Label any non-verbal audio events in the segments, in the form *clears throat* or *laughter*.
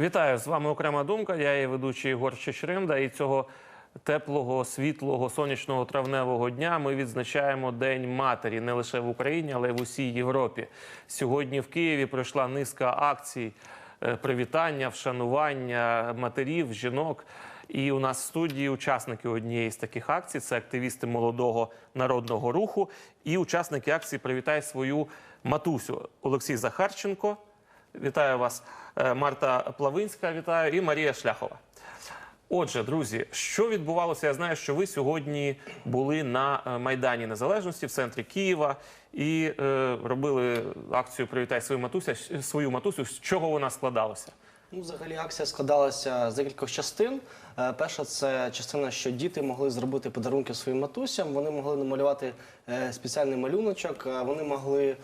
Вітаю з вами окрема думка. Я є ведучий Ігор Чечремда. І цього теплого, світлого, сонячного травневого дня ми відзначаємо День матері не лише в Україні, але й в усій Європі. Сьогодні в Києві пройшла низка акцій е, привітання, вшанування матерів, жінок. І у нас в студії учасники однієї з таких акцій це активісти молодого народного руху і учасники акції Привітай свою матусю Олексій Захарченко. Вітаю вас, Е, Марта Плавинська. Вітаю і Марія Шляхова. Отже, друзі, що відбувалося? Я знаю, що ви сьогодні були на е, Майдані Незалежності в центрі Києва і е, робили акцію Привітай свою матусю. Свою матусю. З чого вона складалася? Ну, взагалі акція складалася з декількох частин. Е, Перша це частина, що діти могли зробити подарунки своїм матусям. Вони могли намалювати е, спеціальний малюночок. е, Вони могли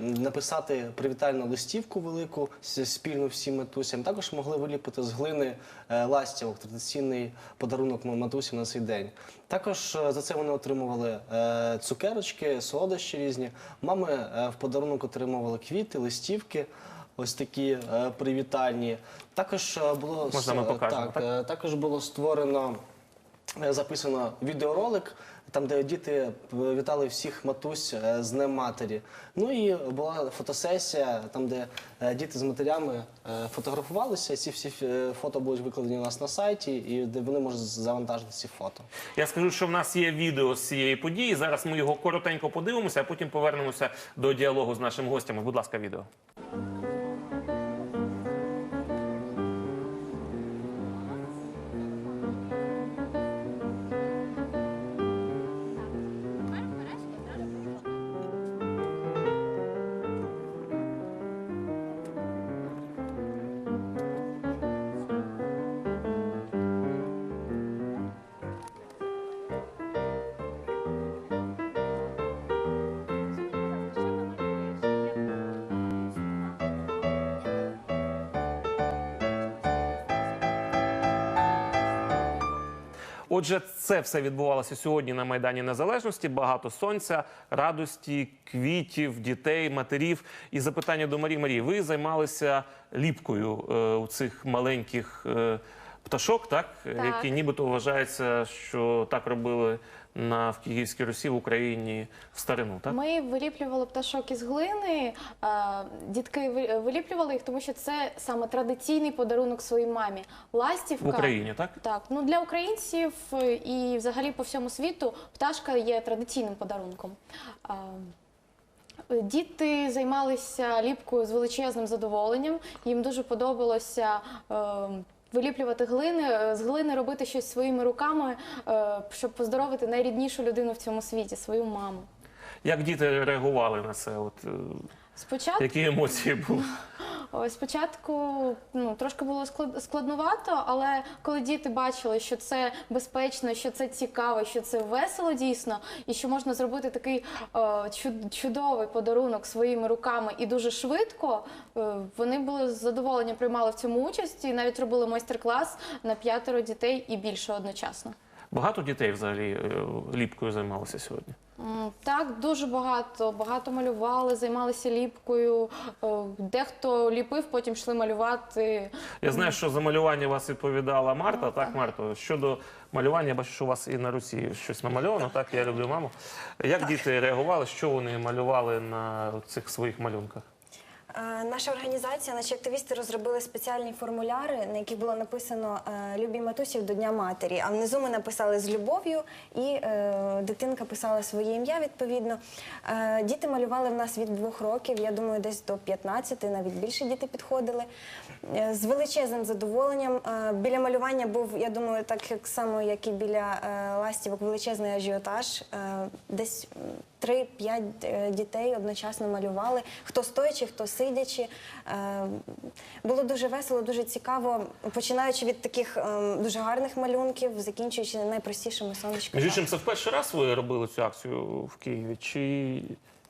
написати привітальну листівку велику с- спільну всім матусям. Також могли виліпити з глини е, ластівок, традиційний подарунок матусям на цей день. Також за це вони отримували цукерочки, солодощі різні. Мами в подарунок отримували квіти, листівки. Ось такі е, привітальні. Також е, було Можна ми покажемо, так, так? е, також було створено записано відеоролик, там де діти вітали всіх матусь з Днем матері. Ну і була фотосесія, там де діти з матерями фотографувалися. Ці всі фото будуть викладені у нас на сайті, і де вони можуть завантажити ці фото. Я скажу, що в нас є відео з цієї події. Зараз ми його коротенько подивимося, а потім повернемося до діалогу з нашими гостями. Будь ласка, відео. Отже, це все відбувалося сьогодні на Майдані Незалежності. Багато сонця, радості, квітів, дітей, матерів. І запитання до Марії Марії. Ви займалися ліпкою е, у цих маленьких е, пташок, так? які нібито вважається, що так робили на в Київській Русі в Україні в старину. Так Ми виліплювали пташок із глини. е, Дітки виліплювали їх, тому що це саме традиційний подарунок своїй мамі. Ластівка в Україні, так? Так, ну для українців е, і взагалі по всьому світу пташка є традиційним подарунком. А, Діти займалися ліпкою з величезним задоволенням. Їм дуже подобалося. Виліплювати глини, е, з глини робити щось своїми руками, е, щоб поздоровити найріднішу людину в цьому світі, свою маму. Як діти реагували на це? От, е, Спочатку які емоції були? *laughs* Спочатку ну трошки було склад- складновато, але коли діти бачили, що це безпечно, що це цікаво, що це весело дійсно, і що можна зробити такий е, чуд- чудовий подарунок своїми руками і дуже швидко, е, вони були з задоволенням приймали в цьому участь і навіть робили майстер-клас на п'ятеро дітей і більше одночасно. Багато дітей взагалі е, ліпкою займалося сьогодні. Так, дуже багато. Багато малювали, займалися ліпкою. Е, Дехто ліпив, потім йшли малювати. Я знаю, що за малювання вас відповідала Марта. Так, Марто, щодо малювання, я бачу, що у вас і на Русі щось намальовано. Так, я люблю маму. Як діти реагували? Що вони малювали на цих своїх малюнках? Е, Наша організація, наші активісти розробили спеціальні формуляри, на яких було написано е, Любі матусів до Дня матері. А внизу ми написали з любов'ю, і е, дитинка писала своє ім'я відповідно. Діти малювали в нас від двох років, я думаю, десь до 15, навіть більше діти підходили. З величезним задоволенням. Біля малювання був, я думаю, так само, як і біля ластівок, величезний ажіотаж. Десь 3-5 е, дітей одночасно малювали, хто стоячи, хто сидячи. Е, Було дуже весело, дуже цікаво, починаючи від таких е, дуже гарних малюнків, закінчуючи найпростішими сонечками. Між іншим, це в перший раз ви робили цю акцію в Києві чи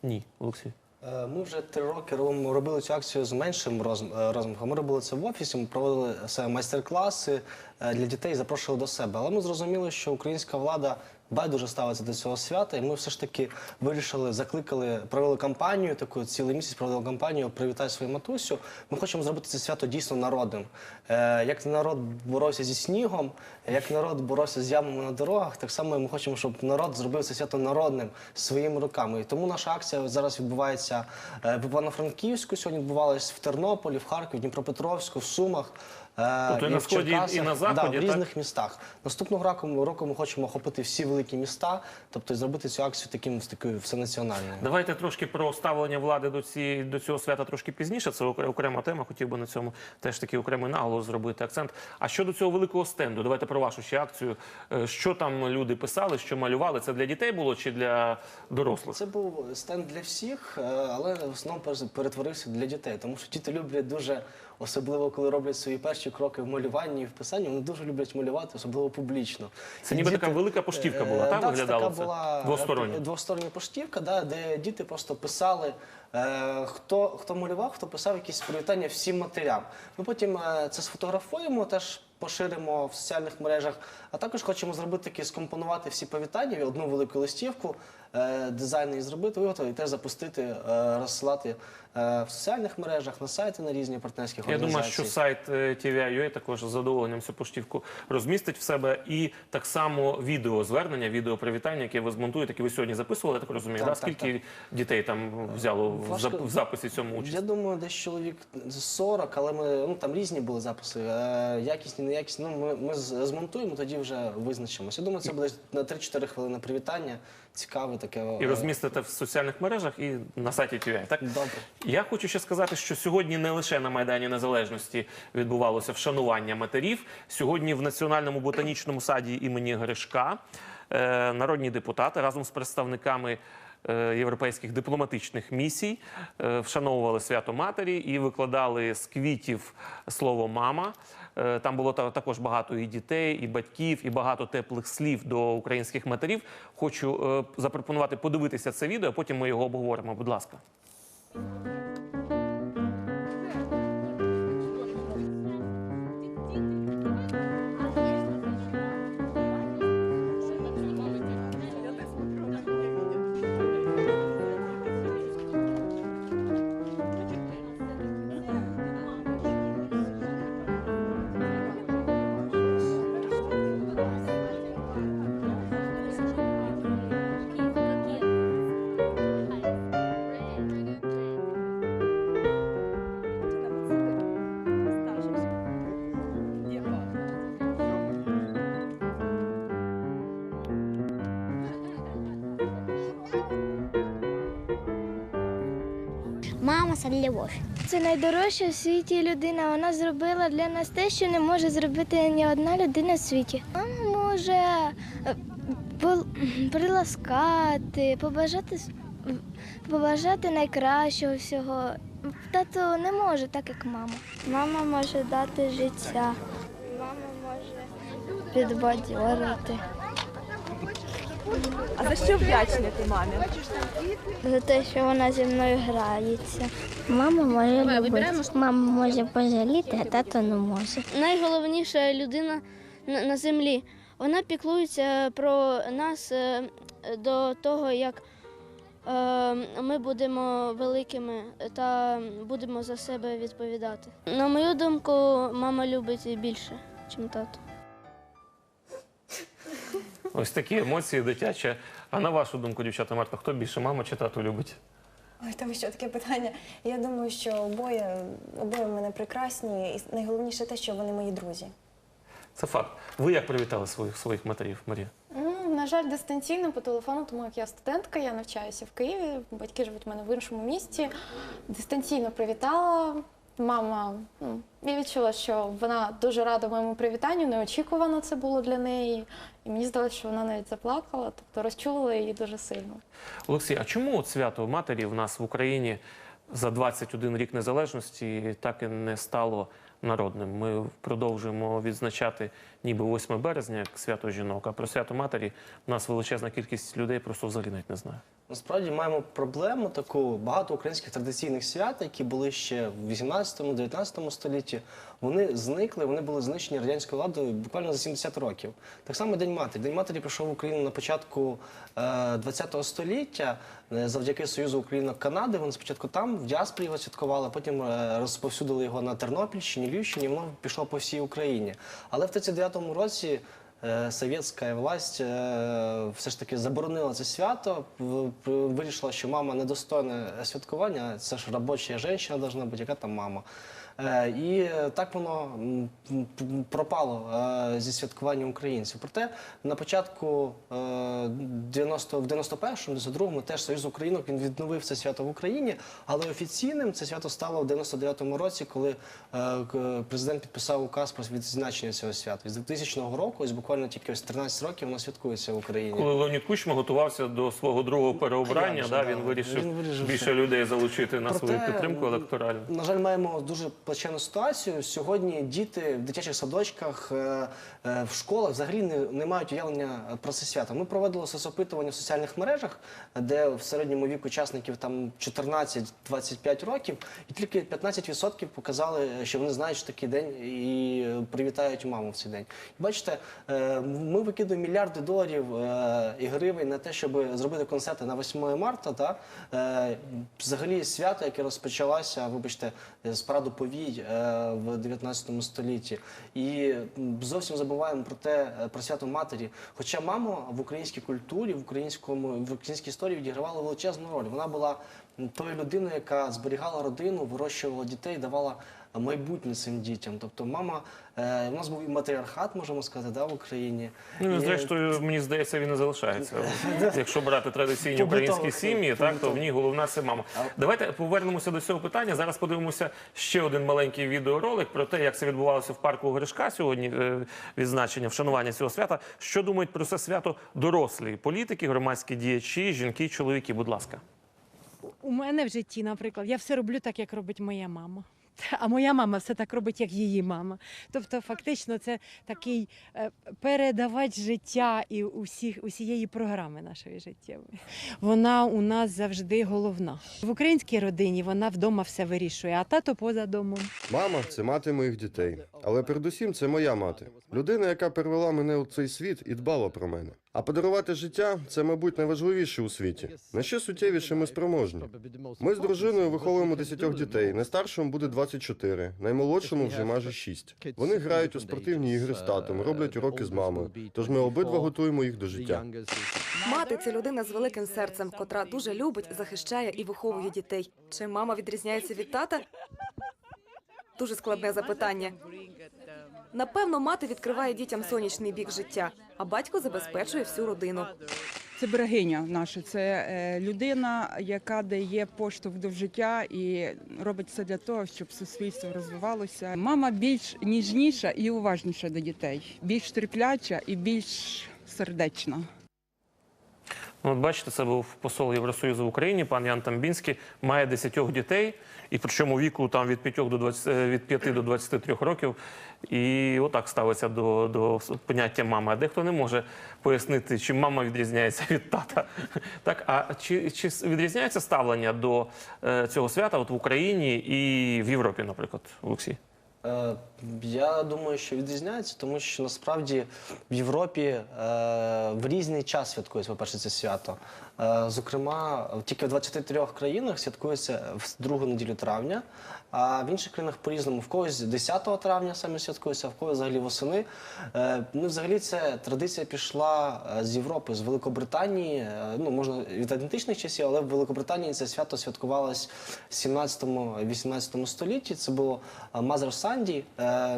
ні, Олексій? Е, Ми вже три роки робили цю акцію з меншим розм- розмахом. Ми робили це в офісі, ми проводили майстер-класи, для дітей запрошували до себе. Але ми зрозуміли, що українська влада байдуже ставиться до цього свята, і ми все ж таки вирішили, закликали, провели кампанію, таку цілий місяць провели кампанію Привітай свою матусю. Ми хочемо зробити це свято дійсно народним. Е, як народ боровся зі снігом, як народ боровся з ямами на дорогах, так само ми хочемо, щоб народ зробив це свято народним своїми руками. І тому наша акція зараз відбувається е, в Івано-Франківську. Сьогодні відбувалась в Тернополі, в Харкові, Дніпропетровську, в Сумах. Е, Тобто і на сході, і на заході, да, в так? різних містах. Наступного року, року ми хочемо охопити всі великі міста, тобто зробити цю акцію таким такою всенаціональною. Давайте трошки про ставлення влади до цієї до цього свята трошки пізніше. Це окрема тема. Хотів би на цьому теж такий окремий наголос зробити акцент. А щодо цього великого стенду, давайте про вашу ще акцію. Е, Що там люди писали, що малювали? Це для дітей було чи для дорослих? Це був стенд для всіх, е, але в основному перетворився для дітей, тому що діти люблять дуже, особливо коли роблять свої перші кроки в малюванні і в писанні, вони дуже люблять малювати, особливо публічно. Це І ніби така велика поштівка була, Е, так, да, виглядало така це? була Двостороння. е, двостороння поштівка, да, де діти просто писали, е, хто, хто малював, хто писав якісь привітання всім матерям. Ми потім це сфотографуємо, теж поширимо в соціальних мережах, а також хочемо зробити такі, скомпонувати всі повітання в одну велику листівку, дизайн її зробити, виготовити і теж запустити, розсилати в соціальних мережах, на сайти на різні партнерські Я організації. думаю, що сайт е, TVI.ua також з задоволенням цю поштівку розмістить в себе. І так само відео звернення, відео привітання, яке ви змонтуєте, яке ви сьогодні записували, я так розумію. Так, да? так, Скільки дітей там взяло в, Важко- в записі цьому участь? Я думаю, десь чоловік 40, але ми ну там різні були записи. Е, якісні, неякісні. Ну ми, ми змонтуємо, тоді вже визначимося. Я думаю, це буде на 3-4 хвилини привітання. Цікаве таке. І е, розмістите в соціальних мережах і на сайті TVI, так? Добре. Я хочу ще сказати, що сьогодні не лише на Майдані Незалежності відбувалося вшанування матерів. Сьогодні в Національному ботанічному саді імені Гришка е, народні депутати разом з представниками е, європейських дипломатичних місій е, вшановували свято матері і викладали з квітів слово мама. Е, Там було також багато і дітей, і батьків, і багато теплих слів до українських матерів. Хочу запропонувати подивитися це відео, а потім ми його обговоримо. Будь ласка. Мама це любов. Це найдорожча в світі людина. Вона зробила для нас те, що не може зробити ні одна людина в світі. Мама може е, *clears throat* приласкати, побажати, побажати найкращого всього. Тато не може так, як мама. Мама може дати життя. Мама може підбадьорити. А за що вдячні ти мамі? За те, що вона зі мною грається. Мама може любити. Мама може пожаліти, а тато не може. найголовніша людина на, на землі. Вона піклується про нас е, до того, як е, ми будемо великими та будемо за себе відповідати. На мою думку, мама любить більше, ніж тато. Ось такі емоції дитячі. А на вашу думку, дівчата Марта, хто більше мама чи тату любить? Ой, там що таке питання. Я думаю, що обоє, обоє в мене прекрасні, і найголовніше те, що вони мої друзі. Це факт. Ви як привітали своїх своїх матерів, Марія? Ну, на жаль, дистанційно по телефону, тому як я студентка, я навчаюся в Києві, батьки живуть в мене в іншому місті. Дистанційно привітала. Мама, ну, я відчула, що вона дуже рада моєму привітанню, неочікувано це було для неї. І мені здалося, що вона навіть заплакала, тобто розчулила її дуже сильно. Олексій, а чому от свято матері в нас в Україні за 21 рік незалежності так і не стало народним? Ми продовжуємо відзначати ніби 8 березня як свято жінок, а про свято матері в нас величезна кількість людей просто взагалі навіть не знає. Насправді маємо проблему таку багато українських традиційних свят, які були ще в 18-19 столітті. вони зникли, вони були знищені радянською владою буквально за 70 років. Так само День матері. День матері прийшов в Україну на початку е, ХХ століття е, завдяки Союзу Українок Канади. Вони спочатку там в діаспорі його святкували, потім е, розповсюдили його на Тернопільщині, Львівщині. Воно пішло по всій Україні. Але в 39-му році. Е, Совєтська власть е, все ж таки заборонила це свято, вирішила, що мама недостойна святкування, це ж робоча жінка повинна бути, яка там мама. Е, І е, так воно пропало е, зі святкування українців. Проте на початку е, 90, в 91-му, 92-му теж Союз Українок він відновив це свято в Україні, але офіційним це свято стало в 99-му році, коли президент підписав указ про відзначення цього свята. З 2000 року, ось буквально тільки ось 13 років, воно святкується в Україні. Коли Леонід Кучма готувався до свого другого переобрання, да, да. він вирішив Він вирішив, більше людей залучити на Проте, свою підтримку електоральну. На жаль, маємо дуже плачевну ситуацію. Сьогодні діти в дитячих садочках, е, е, в школах взагалі не, не мають уявлення про це свято. Ми проводили соцопитування в соціальних мережах, де в середньому вік учасників там 14-25 років, і тільки 15% показали, що вони знають, що такий день і привітають маму в цей день. І бачите, е, ми викидуємо мільярди доларів і гривень на те, щоб зробити концерти на 8 марта. Та, взагалі свято, яке розпочалося, вибачте, з параду повій е, в 19 столітті. І зовсім забуваємо про те, е, про свято матері. Хоча мама в українській культурі, в українському в українській історії відігравала величезну роль. Вона була тою людиною, яка зберігала родину, вирощувала дітей, давала майбутнє цим дітям. Тобто, мама е, у нас був і матріархат, можемо сказати, да, в Україні. Ну, і, зрештою, мені здається, він і залишається. *laughs* Якщо брати традиційні українські сім'ї, так то в ній головна це мама. Давайте повернемося до цього питання. Зараз подивимося ще один маленький відеоролик про те, як це відбувалося в парку Гришка сьогодні. е, Відзначення вшанування цього свята. Що думають про це свято дорослі політики, громадські діячі, жінки, чоловіки? Будь ласка. У мене в житті, наприклад, я все роблю так, як робить моя мама. А моя мама все так робить, як її мама. Тобто, фактично, це такий е, передавач життя і усіх, усієї програми нашої життєвої. Вона у нас завжди головна. В українській родині вона вдома все вирішує, а тато поза домом. Мама це мати моїх дітей. Але передусім це моя мати. Людина, яка привела мене у цей світ і дбала про мене. А подарувати життя це, мабуть, найважливіше у світі. На що суттєвіше ми спроможні. Ми з дружиною виховуємо десятьох дітей. Найстаршому буде 24, наймолодшому вже майже 6. Вони грають у спортивні ігри з татом, роблять уроки з мамою. Тож ми обидва готуємо їх до життя. Мати це людина з великим серцем, котра дуже любить, захищає і виховує дітей. Чи мама відрізняється від тата? Дуже складне запитання. Напевно, мати відкриває дітям сонячний бік життя, а батько забезпечує всю родину. Це берегиня наша, це е, людина, яка дає поштовх до життя і робить все для того, щоб суспільство розвивалося. Мама більш ніжніша і уважніша до дітей, більш терпляча і більш сердечна. Ну, от бачите, це був посол Євросоюзу в Україні, пан Ян Тамбінський, має 10 дітей, і причому віку там від 5 до 20, е, від 5 до 23 років. І отак ставиться до, до поняття мами. А дехто не може пояснити, чим мама відрізняється від тата. *laughs* Так, а чи, чи відрізняється ставлення до е, цього свята от в Україні і в Європі, наприклад, Олексій? Е, Я думаю, що відрізняється, тому що насправді в Європі е, в різний час святкується, по-перше, це свято. Е, Зокрема, тільки в 23 країнах святкується в другу неділю травня, а в інших країнах по-різному. В когось 10 травня саме святкується, а в когось взагалі восени. Е, Ну, взагалі, ця традиція пішла е, з Європи, з Великобританії. Ну, можна від античних часів, але в Великобританії це свято святкувалось в 17-18 столітті. Це було Мазер Санді,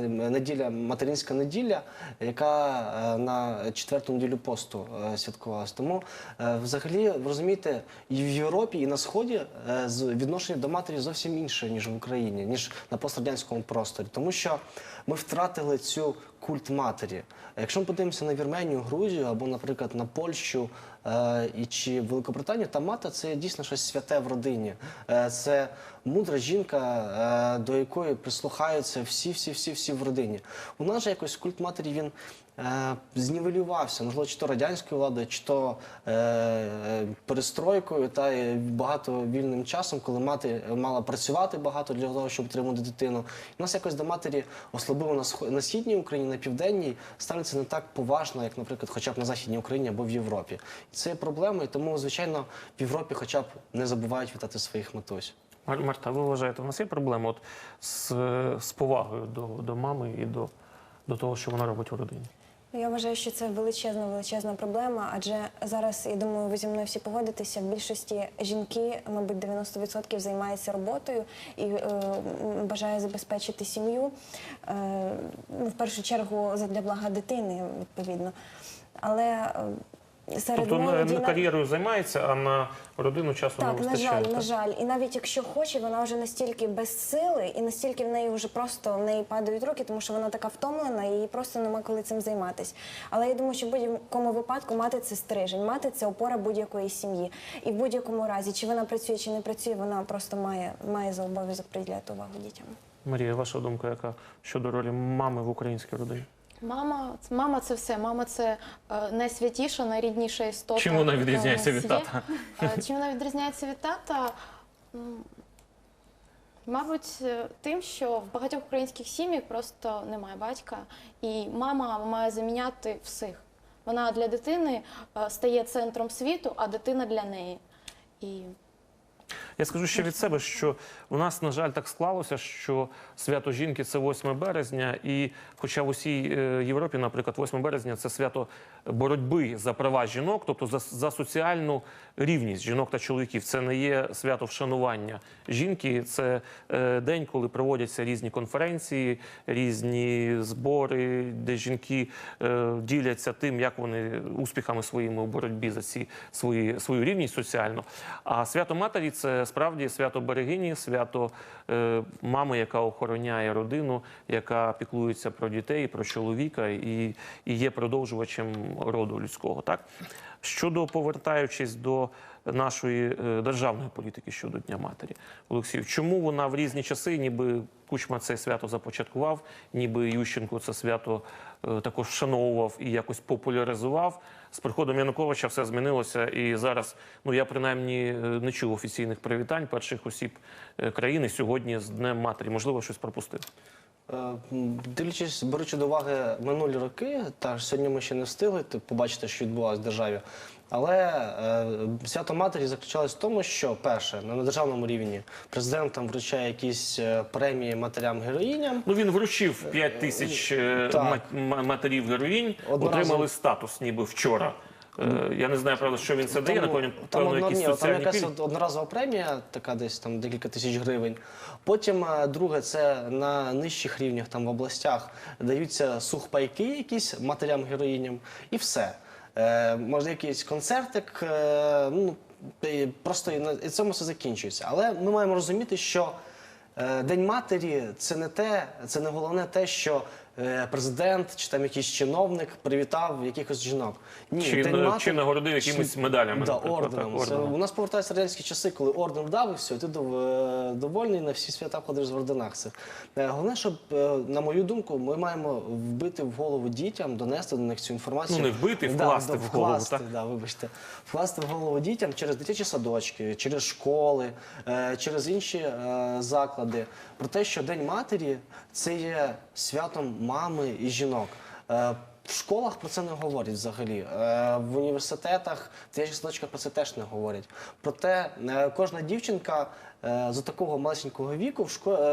неділя, материнська неділя, яка на четверту неділю посту святкувалась. Тому, взагалі, ви розумієте, і в Європі, і на Сході е, відношення до матері зовсім інше, ніж в Україні, ніж на пострадянському просторі. Тому що ми втратили цю культ матері. Якщо ми подивимося на Вірменію, Грузію або, наприклад, на Польщу е, і чи Великобританію, та мати це дійсно щось святе в родині. Е, це мудра жінка, до якої прислухаються всі, всі, всі, в родині. У нас же якось культ матері він знівелювався, можливо, чи то радянською владою, чи то е, е, перестройкою та багато вільним часом, коли мати мала працювати багато для того, щоб отримати дитину. І нас якось до матері, особливо на, на східній Україні, на південній, ставиться не так поважно, як, наприклад, хоча б на західній Україні або в Європі. Це є проблема, і тому, звичайно, в Європі хоча б не забувають вітати своїх матусь. Мар- Марта, ви вважаєте, у нас є проблема от з, з повагою до, до мами і до, до того, що вона робить у родині? Ну, Я вважаю, що це величезна величезна проблема, адже зараз, я думаю, ви зі мною всі погодитеся. В більшості жінки, мабуть, 90% займаються роботою і е, бажає забезпечити сім'ю. Е, ну, в першу чергу для блага дитини, відповідно. Але е, серед Тобто молоді не на- кар'єрою займається, а на родину часу так, не на вистачає. жаль, на так? жаль. І навіть якщо хоче, вона вже настільки без сили, і настільки в неї вже просто в неї падають руки, тому що вона така втомлена, і їй просто нема коли цим займатися. Але я думаю, що в будь-якому випадку мати це стрижень, мати це опора будь-якої сім'ї. І в будь-якому разі, чи вона працює, чи не працює, вона просто має, має за обов'язок приділяти увагу дітям. Марія, ваша думка, яка щодо ролі мами в українській родині? Мама, мама це все. Мама це е, найсвятіша, найрідніша істота. Чим вона відрізняється від тата? Е, Чим вона відрізняється від тата? Мабуть, е, тим, що в багатьох українських сім'ях просто немає батька, і мама має заміняти всіх. Вона для дитини е, стає центром світу, а дитина для неї. І Я скажу ще від себе, що у нас, на жаль, так склалося, що свято жінки це 8 березня, і хоча в усій е, Європі, наприклад, 8 березня це свято боротьби за права жінок, тобто за, за соціальну рівність жінок та чоловіків. Це не є свято вшанування жінки, це е, день, коли проводяться різні конференції, різні збори, де жінки е, діляться тим, як вони успіхами своїми у боротьбі за ці свої свою рівність соціальну. А свято матері це справді свято берегині, свято е, мами, яка охороняє родину, яка піклується про дітей, про чоловіка і, і є продовжувачем роду людського. Так щодо повертаючись до нашої е, державної політики щодо Дня матері, Олексію, чому вона в різні часи, ніби Кучма це свято започаткував, ніби Ющенко це свято е, також вшановував і якось популяризував. З приходом Януковича все змінилося, і зараз ну я принаймні е, не чув офіційних привітань перших осіб е, країни сьогодні з Днем матері. Можливо, щось пропустив. Е, Дивлячись, беручи до уваги минулі роки, та сьогодні ми ще не встигли побачити, що відбувалося в державі. Але е, свято матері заключалось в тому, що перше на державному рівні президент там вручає якісь е, премії матерям-героїням. Ну він вручив 5 тисяч е, мат- матерів героїнь, Одноразово. отримали статус, ніби вчора. Е, Я не знаю, правда, що він це дає, напевно, там, певно, одно- якісь ні, там соціальні якась пільги. од- одноразова премія, така десь там декілька тисяч гривень. Потім е, друге, це на нижчих рівнях, там в областях, даються сухпайки якісь матерям-героїням, і все. Е, може, якийсь концертик, е, ну, просто і на і цьому все закінчується. Але ми маємо розуміти, що е, День матері це не те, це не головне те, що президент чи там якийсь чиновник привітав якихось жінок. Ні, Чи, День матері- чи нагородив якимись медалями, Да, орденом. Це, орденом. у нас повертаються радянські часи, коли орден дав і все, ти дов- е, довольний на всі свята ходиш в орденах. Це. Е, Головне, щоб, е, на мою думку, ми маємо вбити в голову дітям, донести до них цю інформацію. Ну, не вбити, вкласти в голову, вкласти, так? Да, вибачте. Вкласти в голову дітям через дитячі садочки, через школи, е, через інші е, заклади. Про те, що День матері це є святом мами і жінок. Е, В школах про це не говорять взагалі. Е, В університетах, в садочках про це теж не говорять. Проте е, кожна дівчинка з такого малесенького віку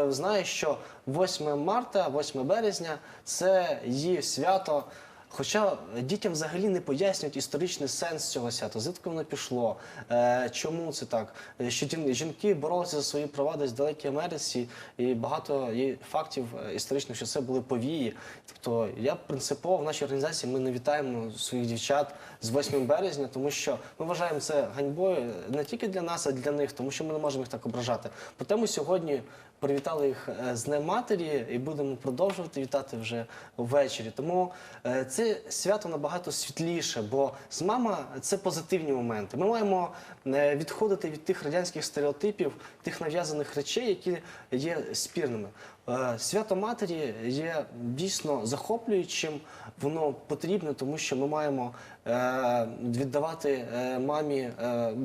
знає, що 8 марта, 8 березня це її свято. Хоча дітям взагалі не пояснюють історичний сенс цього свята, звідки воно пішло, е, чому це так, Е, що жінки боролися за свої права десь в далекій Америці, і багато є фактів е, історичних, що це були повії. Тобто я принципово в нашій організації ми не вітаємо своїх дівчат з 8 березня, тому що ми вважаємо це ганьбою не тільки для нас, а й для них, тому що ми не можемо їх так ображати. Проте ми сьогодні привітали їх е, з Днем матері і будемо продовжувати вітати вже ввечері. Тому е, це свято набагато світліше, бо з мама це позитивні моменти. Ми маємо е, відходити від тих радянських стереотипів, тих нав'язаних речей, які є спірними. Е, Свято Матері є дійсно захоплюючим, воно потрібне, тому що ми маємо е, віддавати е, мамі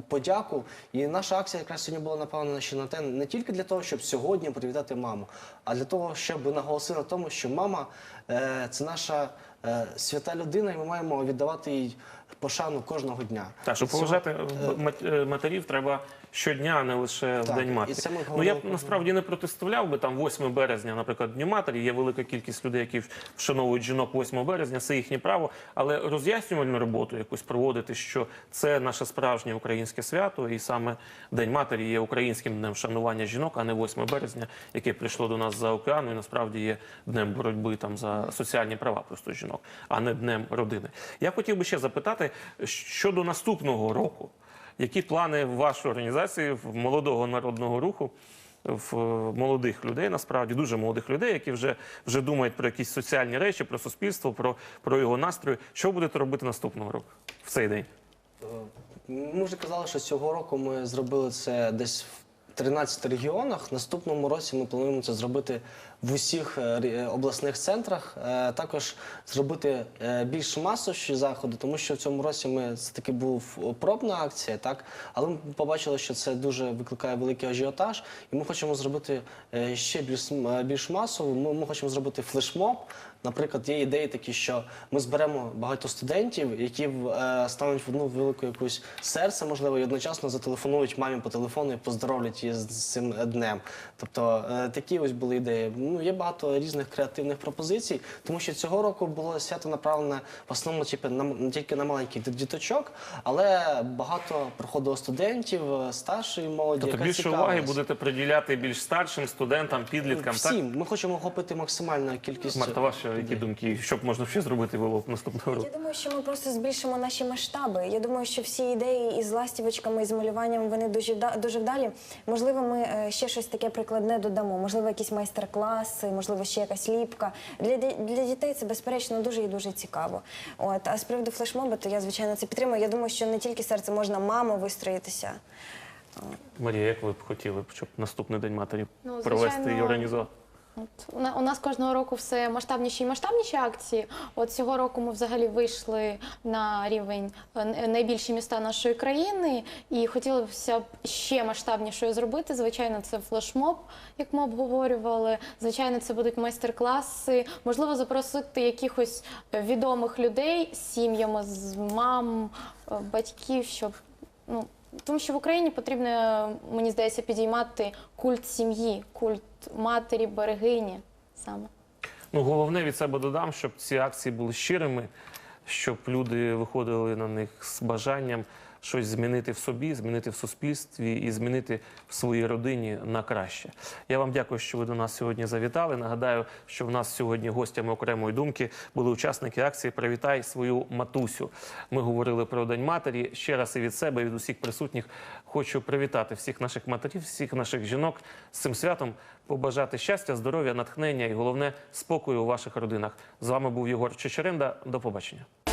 подяку. І наша акція якраз сьогодні була направлена ще на те, не тільки для того, щоб сьогодні привітати маму, а для того, щоб наголосити на тому, що мама це наша свята людина, і ми маємо віддавати їй пошану кожного дня. Так, щоб поважати мат- матерів треба щодня, а не лише в День матері. це ми Ну я б насправді не протиставляв би там 8 березня, наприклад, Дню матері. Є велика кількість людей, які вшановують жінок 8 березня, це їхнє право. Але роз'яснювальну роботу якусь проводити, що це наше справжнє українське свято, і саме День матері є українським днем вшанування жінок, а не 8 березня, яке прийшло до нас за океану, і насправді є днем боротьби там за соціальні права просто жінок, а не днем родини. Я хотів би ще запитати щодо наступного року. Які плани вашої організації, молодого народного руху, в е, молодих людей, насправді дуже молодих людей, які вже, вже думають про якісь соціальні речі, про суспільство, про, про його настрої. Що будете робити наступного року в цей день? Ми вже казали, що цього року ми зробили це десь в 13 регіонах. Наступному році ми плануємо це зробити в усіх е, обласних центрах. Е, Також зробити е, більш масовіші заходи, тому що в цьому році ми це таки був пробна акція, так але ми побачили, що це дуже викликає великий ажіотаж, і ми хочемо зробити е, ще більш, більш масово. Ми, ми хочемо зробити флешмоб. Наприклад, є ідеї такі, що ми зберемо багато студентів, які е, стануть в одну велику якусь серце, можливо, і одночасно зателефонують мамі по телефону і поздоровлять її з цим днем. Тобто е, такі ось були ідеї. Ну є багато різних креативних пропозицій, тому що цього року було свято направлене в основному типу, на, тільки на маленьких діточок, але багато приходило студентів, е, старшої молоді. Тобто яка більше уваги будете приділяти більш старшим студентам, підліткам. Так? Всім ми хочемо охопити максимальну кількість. Марта, ваші які думки? Що б можна ще зробити було б наступного року? Я думаю, що ми просто збільшимо наші масштаби. Я думаю, що всі ідеї із ластівочками, і з малюванням вони дуже дуже вдалі. Можливо, ми е, ще щось таке прикладне додамо. Можливо, якісь майстер-класи, можливо, ще якась ліпка. Для для дітей це безперечно дуже і дуже цікаво. От а з приводу флешмоба, то я звичайно це підтримую. Я думаю, що не тільки серце можна мамо вистроїтися. Марія, як ви б хотіли, щоб наступний день матері Ну, провести і організувати? От у на- у нас кожного року все масштабніші і масштабніші акції. От цього року ми взагалі вийшли на рівень е, найбільші міста нашої країни, і хотілося б ще масштабнішою зробити. Звичайно, це флешмоб, як ми обговорювали. Звичайно, це будуть майстер-класи. Можливо, запросити якихось е, відомих людей з сім'ями, з мам, е, батьків, щоб ну. Тому що в Україні потрібно, мені здається, підіймати культ сім'ї, культ матері, берегині саме. Ну, головне від себе додам, щоб ці акції були щирими, щоб люди виходили на них з бажанням щось змінити в собі, змінити в суспільстві і змінити в своїй родині на краще. Я вам дякую, що ви до нас сьогодні завітали. Нагадаю, що в нас сьогодні гостями окремої думки були учасники акції Привітай свою матусю. Ми говорили про День матері. Ще раз і від себе, і від усіх присутніх хочу привітати всіх наших матерів, всіх наших жінок з цим святом, побажати щастя, здоров'я, натхнення і головне спокою у ваших родинах. З вами був Єгор Чечеринда. До побачення.